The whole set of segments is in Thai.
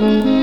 ม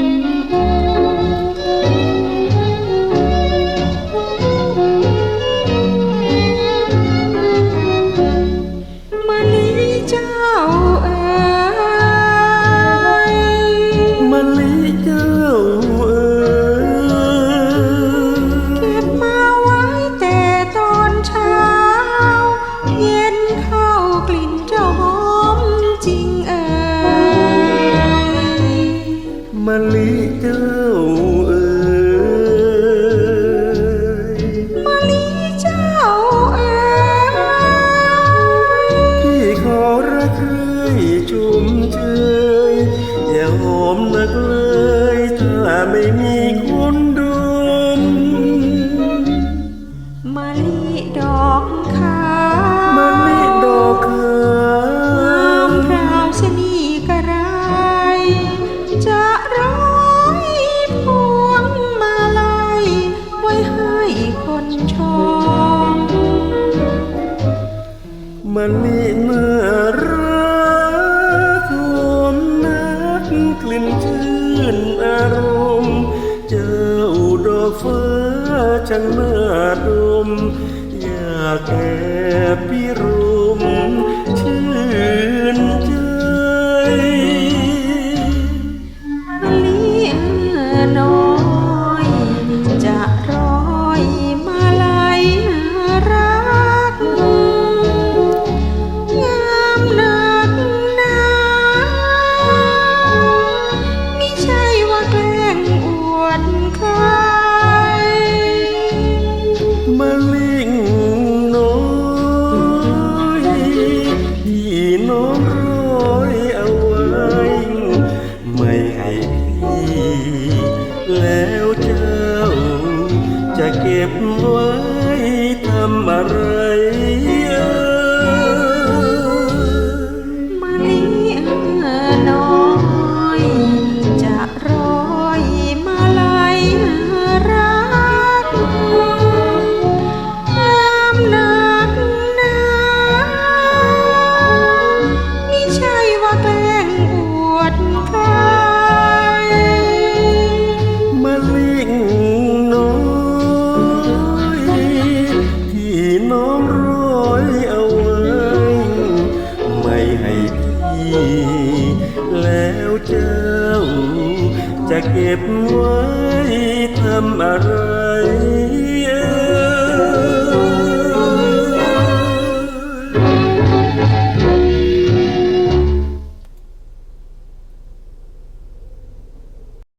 มนักเลยถ้าไม่มีคนดมมะลิดอกขามะลิดอกขางามมพราวชะนีกระไร จะร้อยพวงมาลัยไว้ให้คนชมมะลิ ฟ้าช่างน่อดมอยากแอบพิรุม จะเก็บไว้ทำอะไรเอ่ยมะลิเอ๋อน้อย จะร้อยมาลัยรักงามนักหนามิใช่ว่าแกล้งอวดใครมะลิง จะเก็บไว้ทำอะไร